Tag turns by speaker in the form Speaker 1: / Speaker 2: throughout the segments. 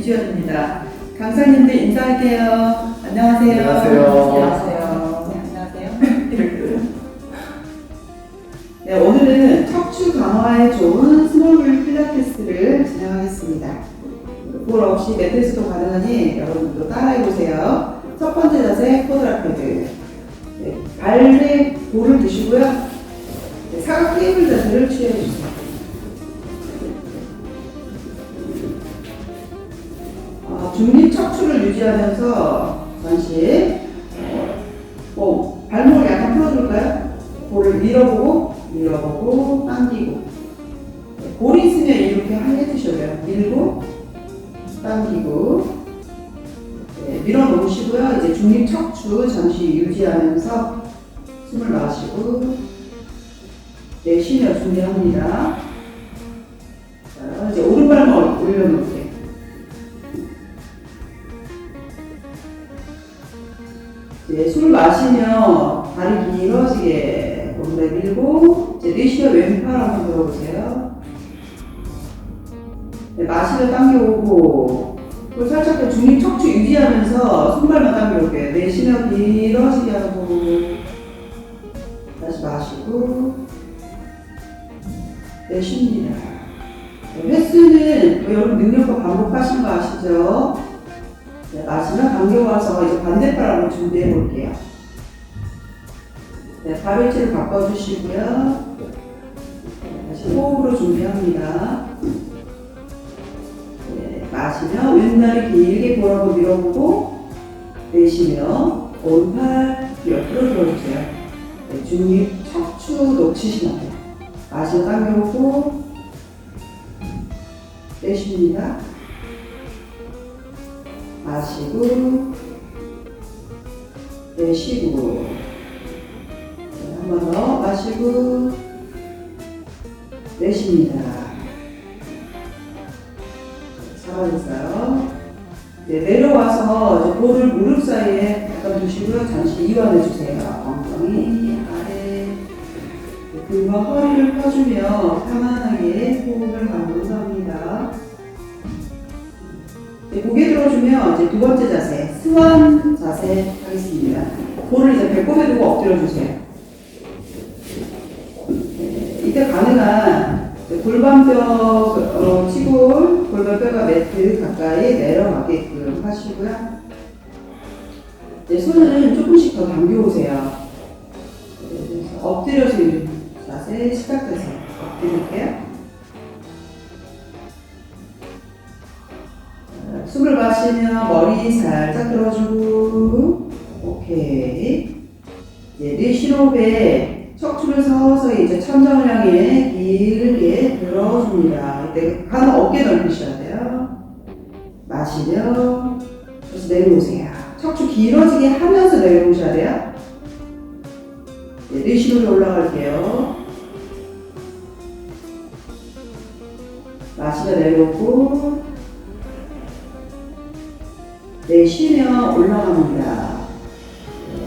Speaker 1: 이주연입니다. 강사님들 인사할게요. 안녕하세요.
Speaker 2: 안녕하세요.
Speaker 1: 안녕하세요. 안녕하세요. 이렇게. 네, 오늘은 척추 강화에 좋은 스몰블 필라테스를 진행하겠습니다. 볼 없이 매트리스도 가능하니 여러분도 따라해보세요. 첫 번째 자세 쿼드라페드. 네, 발에 볼을 드시고요. 네, 사각 테이블 자세를 취해주세요. 유지하면서 잠시 어, 뭐 발목을 약간 풀어줄까요? 볼을 밀어보고 밀어보고 당기고 네, 볼이 있으면 이렇게 해주셔야 돼요. 밀고 당기고 네, 밀어놓으시고요. 이제 중립 척추 잠시 유지하면서 숨을 마시고 내쉬며 준비합니다. 자, 이제 오른발만 올려놓으 이제 술 마시며 다리 길어지게 오른발 밀고 이제 내쉬며 왼팔 한번 들어보세요. 네, 마시며 당겨오고 그리고 살짝 더 중립 척추 유지하면서 손발만 당겨올게요. 내쉬며 길어지게 하고 다시 마시고 내쉽니다. 네, 횟수는 뭐 여러분 능력과 반복하신 거 아시죠? 네, 마시면 당겨와서 이제 반대팔 한번 준비해 볼게요. 네, 발 위치를 바꿔주시고요. 네, 다시 호흡으로 준비합니다. 네, 마시며 왼다리 길게 돌아보 밀어보고 내쉬며 오른팔 옆으로 들어주세요. 네, 중립 척추 놓치시면 돼요. 마시고 당겨오고 내쉽니다. 마시고 내쉬고 네, 한번 더 마시고 내쉽니다. 잘하셨어요. 네, 내려와서 이제 볼을 무릎 사이에 약간 두시고요. 잠시 이완해 주세요. 엉덩이 아래 네, 등과 허리를 펴주며 편안하게 호흡을 감도합니다. 네, 고개 들어주면 이제 두 번째 자세, 스완 자세 하겠습니다. 볼을 이제 배꼽에 두고 엎드려 주세요. 네, 이때 가능한 골반뼈 치골, 골반뼈가 매트 가까이 내려가게끔 하시고요. 네, 손은 조금씩 더 당겨오세요. 마시며 머리 살짝 들어주고 오케이. 이제 내쉬호흡에 척추를 서서히 이제 천장을 향해 길게 들어줍니다. 이때 가는 어깨 넓히셔야 돼요. 마시며 다시 내려오세요. 척추 길어지게 하면서 내려오셔야 돼요. 네, 내쉬호흡 올라갈게요. 마시며 내려오고 내쉬며 올라갑니다.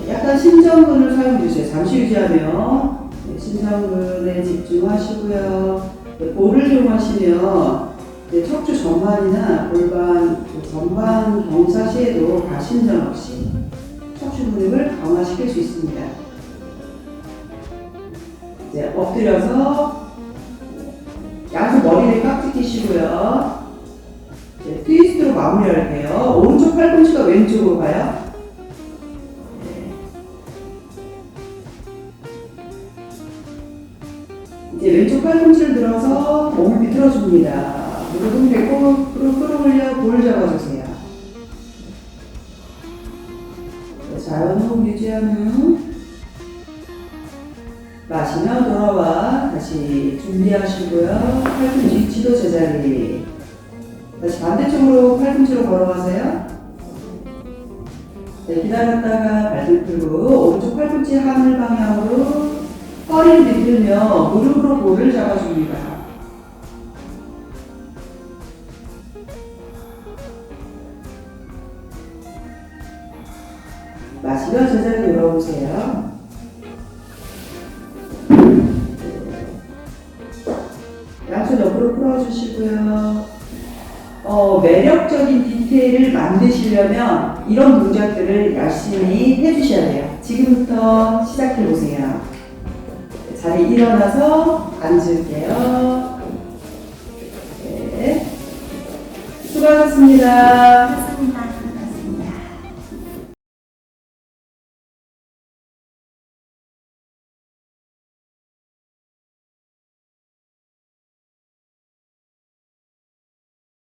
Speaker 1: 네, 약간 심전근을 사용해 주세요. 잠시 유지하며 네, 심전근에 집중하시고요. 네, 볼을 이용하시면 네, 척추 전반이나 골반 그 전반 경사 시에도 가심전 없이 척추 근육을 강화시킬 수 있습니다. 이제 엎드려서 양손 머리를 깍지 끼시고요. 마무리할게요. 오른쪽 팔꿈치가 왼쪽으로 가요. 네. 이제 왼쪽 팔꿈치를 들어서 몸을 비틀어줍니다. 무릎은 배꼽으로 끌어올려 볼 잡아주세요. 네, 자연 호흡 유지한 후 마시며 돌아와 다시 준비하시고요. 팔꿈치 위치도 제자리. 다시 반대쪽으로 팔꿈치로 걸어가세요. 네, 기다렸다가 발등 풀고 오른쪽 팔꿈치 하늘 방향으로 허리를 비틀며 무릎으로 볼을 잡아줍니다. 마시며 제자리 돌아오세요. 양손 옆으로 풀어주시고요. 어, 매력적인 디테일을 만드시려면 이런 동작들을 열심히 해주셔야 돼요. 지금부터 시작해 보세요. 자리 일어나서 앉을게요. 네. 수고하셨습니다.